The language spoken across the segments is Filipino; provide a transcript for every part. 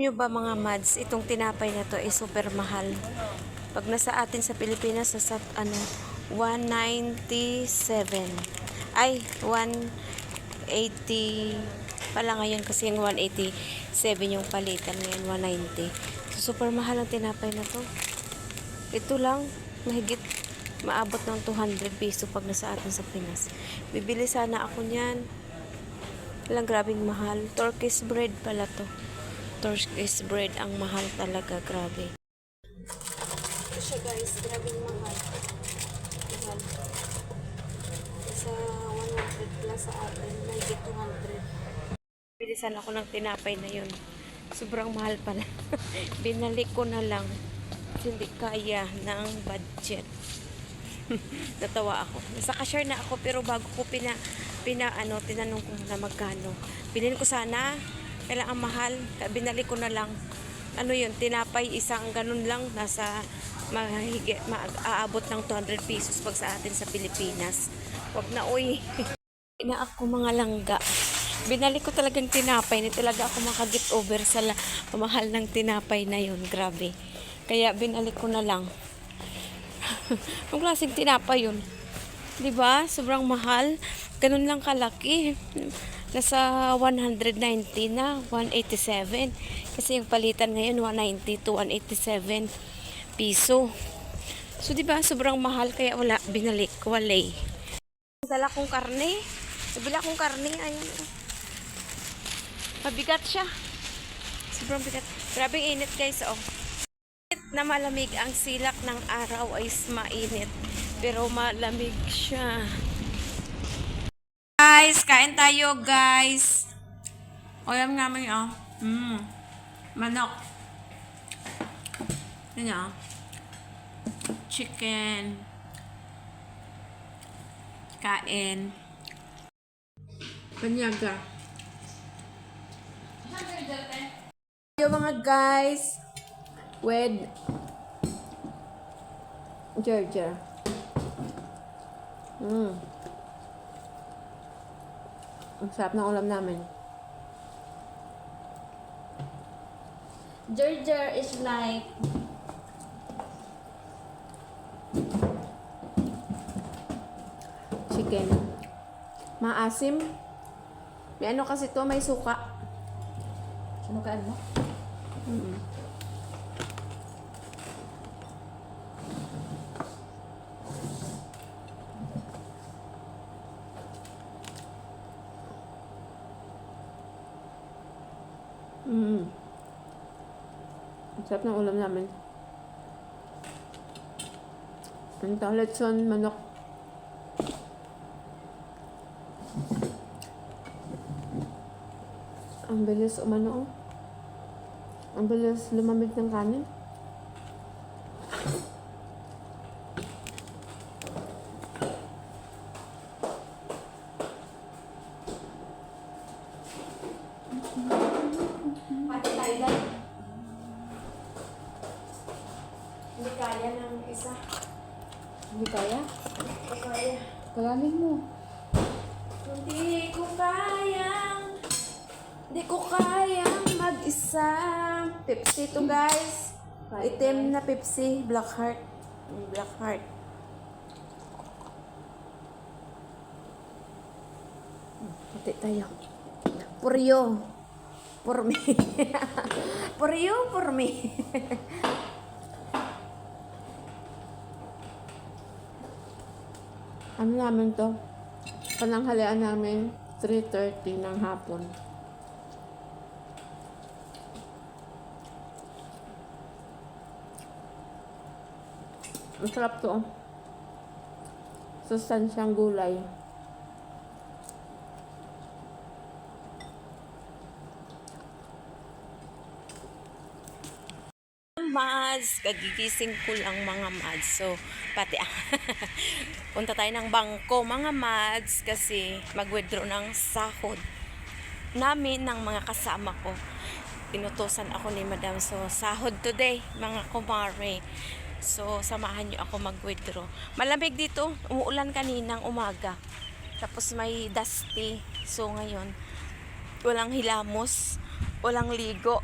nyo ba mga mads, itong tinapay na to ay super mahal. Pag nasa atin sa Pilipinas, nasa ano, 197. Ay, 180 pala ngayon kasi yung 187 yung palitan ngayon, 190. So, super mahal ang tinapay na to. Ito lang, mahigit maabot ng 200 piso pag nasa atin sa Pinas. Bibili sana ako niyan. Lang grabing mahal. Turkish bread pala to. Turkish bread ang mahal talaga, grabe. Ito siya guys, grabing mahal. Mahal. Sa 100 plus sa atin, mahigit 200. Bili sana ako ng tinapay na yun. Sobrang mahal pala. Binalik ko na lang. Hindi kaya ng budget. Natawa ako. Nasa cashier na ako pero bago ko pina, pina ano, tinanong ko muna magkano. Bilhin ko sana, kailangan mahal. Binalik ko na lang. Ano yun, tinapay isang ganun lang. Nasa mahigit, maaabot ng 200 pesos pag sa atin sa Pilipinas. Wag na uy. na ako mga langga. Binalik ko talagang tinapay. Hindi talaga ako makagit over sa la- mahal ng tinapay na yun. Grabe. Kaya binalik ko na lang. Ang klaseng tinapay yun. 'Di ba? Sobrang mahal. Ganun lang kalaki. Nasa 190 na, 187. Kasi yung palitan ngayon 190 to 187 piso. So 'di ba? Sobrang mahal kaya wala binalik, walay. Dala kong karne. Nabila akong karne, ayun. Mabigat siya. Sobrang bigat. Grabe init guys, oh na malamig ang silak ng araw ay mainit pero malamig siya guys kain tayo guys. O yan nga may oh. Mm. manok. Yan oh. Chicken. Kain. Panyaga yung mga guys. With Georgia. Mm. Ang sarap ng ulam namin. Georgia is like Chicken. Maasim. May ano kasi to, may suka. Sinukaan mo? Mm. Mm. Ang sarap ng ulam namin. Ang lechon manok. Ang bilis umano oh. Ang bilis lumamig ng kanin. Mag-isa Pepsi to guys. Itim na Pepsi Black Heart. Mm, Black Heart. Pati tayo. Puryo. For me Puryo for me Ano namin to? Pananghalian namin 3.30 ng hapon. Masarap to. oh. Sustansyang gulay. Mads, kagigising ko lang mga Mads. So, pati punta tayo ng bangko mga Mads kasi mag-withdraw ng sahod namin ng mga kasama ko. Pinutusan ako ni Madam. So, sahod today, mga kumare. So, samahan niyo ako mag-withdraw. Malamig dito. Umuulan kaninang umaga. Tapos may dusty. So, ngayon, walang hilamos, walang ligo.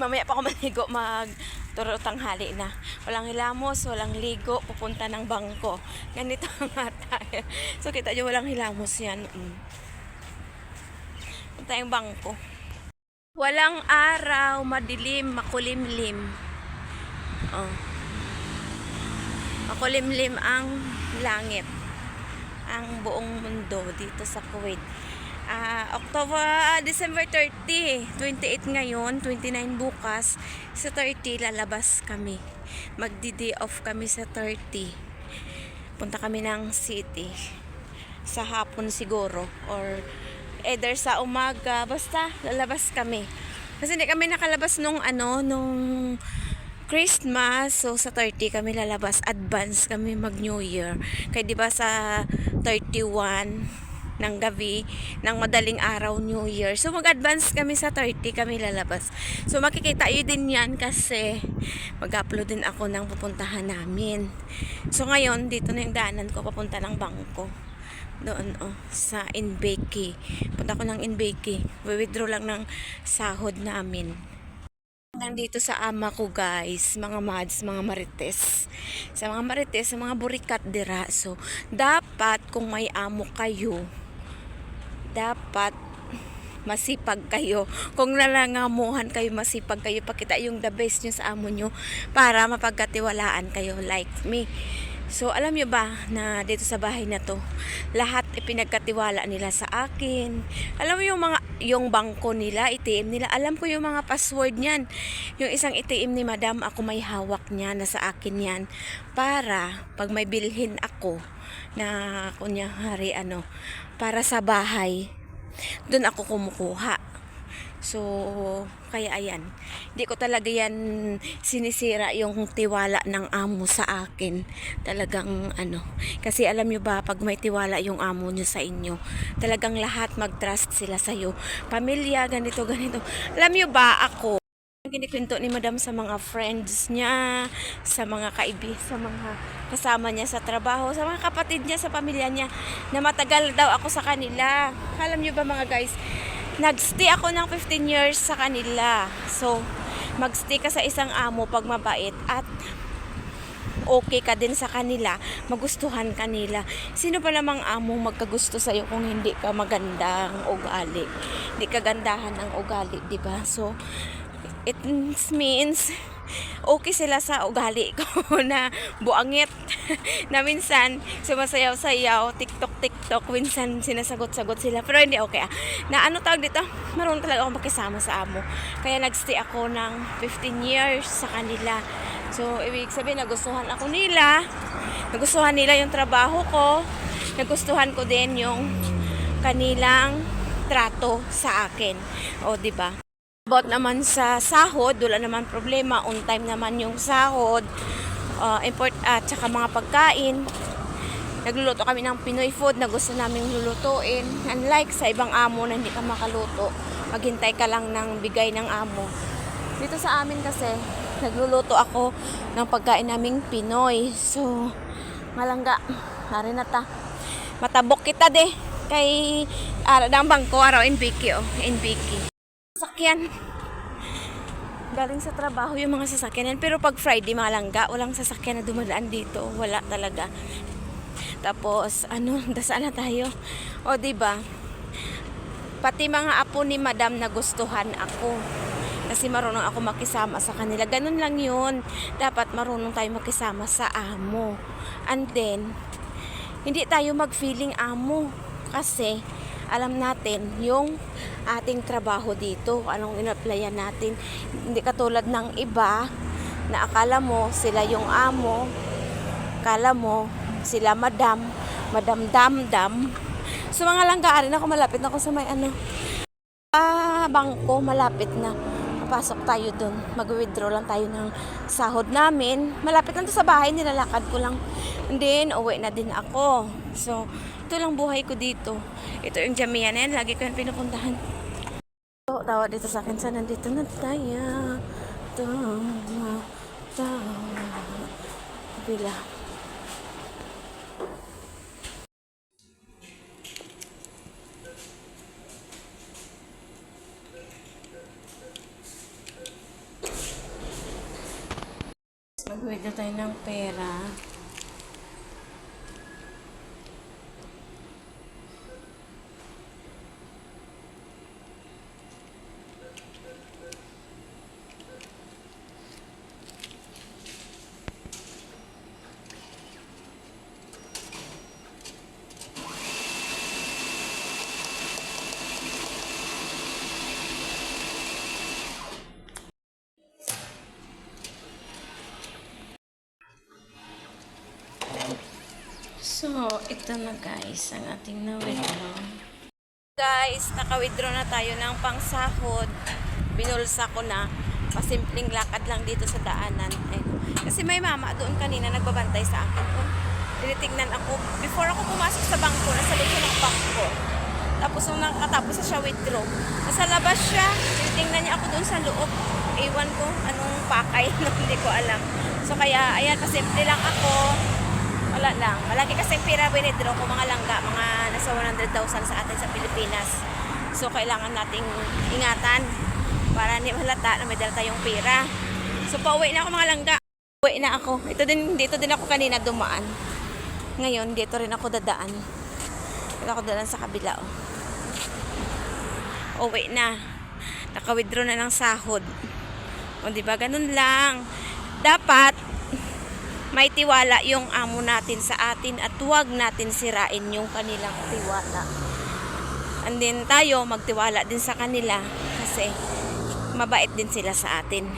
mamaya pa ako maligo mag turo tanghali na. Walang hilamos, walang ligo, pupunta ng bangko. Ganito nga tayo. So kita nyo walang hilamos yan. Mm. Punta yung bangko. Walang araw, madilim, makulimlim. Oh. Makulimlim ang langit. Ang buong mundo dito sa Kuwait. Ah, October, ah, December 30, 28 ngayon, 29 bukas. Sa 30, lalabas kami. Magdi-day off kami sa 30. Punta kami ng city. Sa hapon siguro. Or either sa umaga. Basta, lalabas kami. Kasi hindi kami nakalabas nung ano, nung Christmas. So, sa 30 kami lalabas. Advance kami mag New Year. Kaya di ba sa 31 ng gabi, ng madaling araw New Year. So, mag-advance kami sa 30 kami lalabas. So, makikita yun din yan kasi mag-upload din ako ng pupuntahan namin. So, ngayon, dito na yung daanan ko papunta ng bangko. Doon, oh, sa Inbeki. Punta ko ng Inbeki. Withdraw lang ng sahod namin. Nandito sa ama ko guys, mga mads, mga marites. Sa mga marites, sa mga burikat dira. So, dapat kung may amo kayo, dapat masipag kayo. Kung nalangamuhan kayo, masipag kayo. Pakita yung the best nyo sa amo nyo para mapagkatiwalaan kayo like me. So, alam nyo ba na dito sa bahay na to, lahat ipinagkatiwala nila sa akin. Alam mo yung mga, yung bangko nila, ATM nila, alam ko yung mga password niyan. Yung isang ATM ni madam, ako may hawak niya, na sa akin yan. Para, pag may bilhin ako, na kunyari ano, para sa bahay, doon ako kumukuha. So, kaya ayan. Hindi ko talaga yan sinisira yung tiwala ng amo sa akin. Talagang ano. Kasi alam nyo ba, pag may tiwala yung amo nyo sa inyo, talagang lahat mag-trust sila sa'yo. Pamilya, ganito, ganito. Alam nyo ba, ako, kinikwento ni madam sa mga friends niya, sa mga kaibi, sa mga kasama niya sa trabaho, sa mga kapatid niya, sa pamilya niya, na matagal daw ako sa kanila. Alam niyo ba mga guys, nagstay ako ng 15 years sa kanila. So, magstay ka sa isang amo pag mabait at okay ka din sa kanila, magustuhan kanila. Sino pa namang amo magkagusto sa iyo kung hindi ka magandang ugali? Hindi ka gandahan ng ugali, 'di ba? So, it means okay sila sa ugali ko na buangit na minsan sumasayaw-sayaw, tiktok-tiktok, minsan sinasagot-sagot sila pero hindi okay ah. Na ano tawag dito? Marunong talaga ako makisama sa amo. Kaya nagstay ako ng 15 years sa kanila. So, ibig sabihin nagustuhan ako nila. Nagustuhan nila yung trabaho ko. Nagustuhan ko din yung kanilang trato sa akin. O, di ba? About naman sa sahod, wala naman problema. On time naman yung sahod. Uh, import at saka mga pagkain. Nagluluto kami ng Pinoy food na gusto naming lulutuin. Unlike sa ibang amo na hindi ka makaluto, maghintay ka lang ng bigay ng amo. Dito sa amin kasi, nagluluto ako ng pagkain naming Pinoy. So, malangga. Nari na ta. Matabok kita de. Kay, ara ng bangko, araw in Vicky, oh. In Vicky sasakyan. Galing sa trabaho yung mga sasakyan. Pero pag Friday, mga langga, walang sasakyan na dumadaan dito. Wala talaga. Tapos, ano, dasaan na tayo. O, ba Pati mga apo ni madam na gustuhan ako. Kasi marunong ako makisama sa kanila. Ganun lang yun. Dapat marunong tayo makisama sa amo. And then, hindi tayo mag-feeling amo. Kasi, alam natin yung ating trabaho dito, anong in-applyan natin. Hindi katulad ng iba na akala mo sila yung amo, akala mo sila madam, madam dam-dam. So mga langga, rin ako malapit na ako sa may ano, ah, bangko, malapit na. Papasok tayo dun. Mag-withdraw lang tayo ng sahod namin. Malapit lang to sa bahay, nilalakad ko lang. And then, uwi na din ako. So, ito lang buhay ko dito. Ito yung Jamia na yan. Lagi ko yan pinupuntahan. So, tawa dito sa akin. Sa nandito na tayo. Tawa, tawa. Bila. Mag-withdraw tayo ng pera. Ito na guys, ang ating na-withdraw. Guys, naka-withdraw na tayo ng pangsahod. Binulsa ko na. Pasimpleng lakad lang dito sa daanan. Ayun. Kasi may mama doon kanina nagbabantay sa akin. Oh, tinitignan ako. Before ako pumasok sa bangko, nasa loob ng bangko. Tapos nung nakatapos na siya withdraw, nasa labas siya. Tinitingnan niya ako doon sa loob. Ewan ko anong pakay, hindi ko alam. So kaya, ayan, pasimple lang ako. Wala lang. Malaki kasi pira withdraw ko mga langga, mga nasa 100,000 sa atin sa Pilipinas. So kailangan nating ingatan para hindi malata na may dala tayong pira. So pauwi na ako mga langga. Uwi na ako. Ito din, dito din ako kanina dumaan. Ngayon, dito rin ako dadaan. Dito ako dadaan sa kabila. Oh. Uwi na. Naka-withdraw na ng sahod. O, di ba? Ganun lang. Dapat, may tiwala yung amo natin sa atin at huwag natin sirain yung kanilang tiwala. And then tayo magtiwala din sa kanila kasi mabait din sila sa atin.